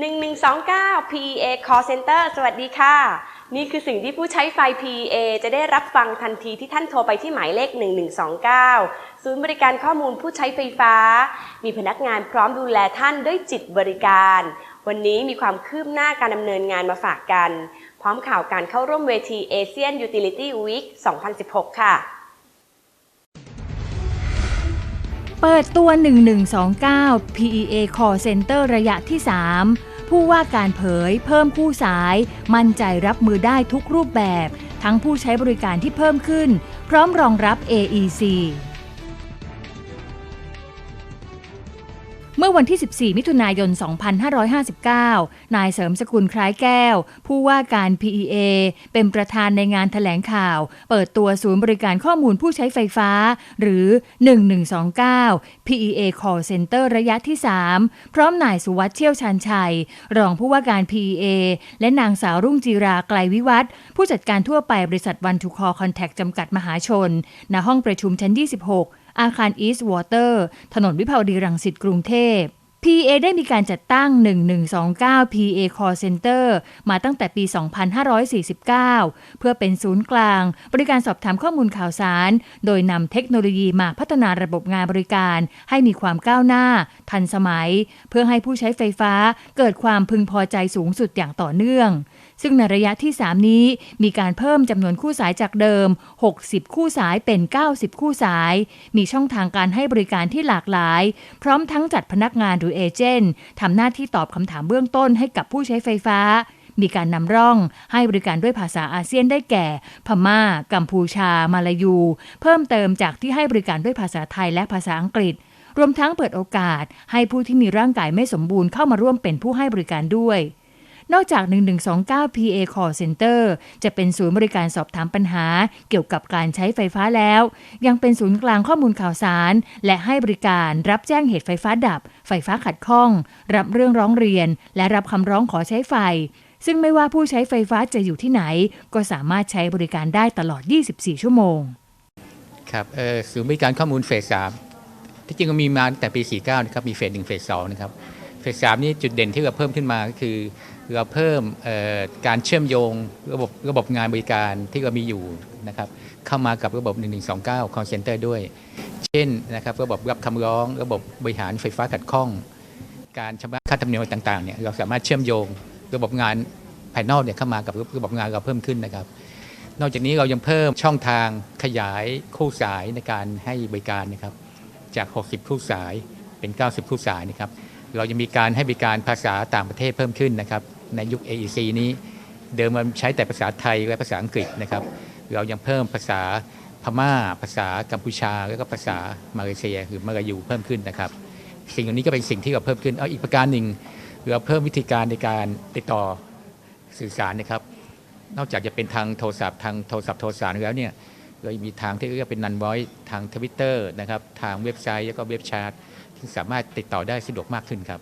1129 PEA Call Center สวัสดีค่ะ นี่คือสิ่งที่ผู้ใช้ไฟ PEA จะได้รับฟังทันทีที่ท่านโทรไปที่หมายเลข 1129 ศูนย์บริการข้อมูลผู้ใช้ไฟฟ้า มีพนักงานพร้อมดูแลท่านด้วยจิตบริการ วันนี้มีความคืบหน้าการดำเนินงานมาฝากกัน พร้อมข่าวการเข้าร่วมเวที ASEAN Utility Week 2016 ค่ะ เปิดตัว 1129 PEA Call Center ระยะที่ 3 ผู้ว่าการเผยเพิ่มผู้สาย มั่นใจรับมือได้ทุกรูปแบบ ทั้งผู้ใช้บริการที่เพิ่มขึ้น พร้อมรองรับ AEC เมื่อวันที่ 14 มิถุนายน 2559 นายเสริมสกุลคล้ายแก้ว ผู้ว่าการ PEA เป็นประธานในงานถแถลงข่าว เปิดตัวศูนย์บริการข้อมูลผู้ใช้ไฟฟ้า หรือ 1129 PEA Call Center ระยะที่ 3 พร้อมนายสุวัสด์เชี่ยวชาญชัย รองผู้ว่าการ PEA และนางสาวรุ่งจีราไกลวิวัฒผู้จัดการทั่วไปบริษัทวันทูคอคอนแทคจำกัดมหาชน ณห้องประชุมชั้น 26 อาคารอีส์วอเตอร์ ถนนวิภาวดีรังสิตกรุงเทพ PA ได้มีการจัดตั้ง 1129 PA Call Center มาตั้งแต่ปี 2549 เพื่อเป็นศูนย์กลาง บริการสอบถามข้อมูลข่าวสาร โดยนำเทคโนโลยีมาพัฒนาระบบงานบริการ ให้มีความก้าวหน้า ทันสมัย เพื่อให้ผู้ใช้ไฟฟ้าเกิดความพึงพอใจสูงสุดอย่างต่อเนื่อง ซึ่งในระยะที่ 3 นี้มีการเพิ่มจำนวนคู่สายจากเดิม 60 คู่สายเป็น 90 คู่สาย มีช่องทางการให้บริการที่หลากหลาย พร้อมทั้งจัดพนักงานหรือเอเจนต์ทำหน้าที่ตอบคำถามเบื้องต้นให้กับผู้ใช้ไฟฟ้า มีการนำร่องให้บริการด้วยภาษาอาเซียนได้แก่ พม่า กัมพูชา มาลายู เพิ่มเติมจากที่ให้บริการด้วยภาษาไทยและภาษาอังกฤษรวมทั้งเปิดโอกาสให้ผู้ที่มีร่างกายไม่สมบูรณ์เข้ามาร่วมเป็นผู้ให้บริการด้วย นอกจาก 1129 PA Call Center จะเป็นศูนย์บริการสอบถามปัญหา เกี่ยวกับการใช้ไฟฟ้าแล้ว ยังเป็นศูนย์กลางข้อมูลข่าวสาร และให้บริการรับแจ้งเหตุไฟฟ้าดับ ไฟฟ้าขัดข้อง รับเรื่องร้องเรียน และรับคำร้องขอใช้ไฟ ซึ่งไม่ว่าผู้ใช้ไฟฟ้าจะอยู่ที่ไหน ก็สามารถใช้บริการได้ตลอด 24 ชั่วโมง ครับศูนย์บริการข้อมูลเฟสสามที่จริงก็มีมาตั้งแต่ปี 49 นะครับ มีเฟสหนึ่งเฟสสองนะครับ เฟสสามนี่จุดเด่นที่เราเพิ่มขึ้นมาก็คือเราเพิ่มการเชื่อมโยงระบบระบบงานบริการที่เรามีอยู่นะครับเข้ามากับระบบ 1129 call center ด้วย เช่นนะครับระบบรับคำร้องระบบบริหารไฟฟ้าขัดข้อง การชำระค่าธรรมเนียมต่างๆเนี่ยเราสามารถเชื่อมโยงระบบงานภายนอกเนี่ยเข้ามากับระบบงานเราเพิ่มขึ้นนะครับ นอกจากนี้เรายังเพิ่มช่องทางขยายคู่สายในการให้บริการนะครับจาก 60 คู่สายเป็น 90 คู่สายนะครับ เรายังมีการให้บริการภาษาต่างประเทศเพิ่มขึ้นนะครับ ในยุค AEC นี้ เดิมมันใช้แต่ภาษาไทยและภาษาอังกฤษนะครับ เรายังเพิ่มภาษาพม่า ภาษากัมพูชา แล้วก็ภาษามาเลเซียหรือมาลายูเพิ่มขึ้นนะครับ สิ่งเหล่านี้ก็เป็นสิ่งที่เราเพิ่มขึ้น เอาอีกประการหนึ่งเราเพิ่มวิธีการในการติดต่อสื่อสารนะครับ นอกจากจะเป็นทางโทรศัพท์ทางโทรศัพท์โทรสารแล้วเนี่ย เรายังมีทางที่เรียกว่าเป็นนันไว้ทางทวิตเตอร์นะครับทางเว็บไซต์แล้วก็เว็บแชทที่สามารถติดต่อได้สะดวกมากขึ้นครับ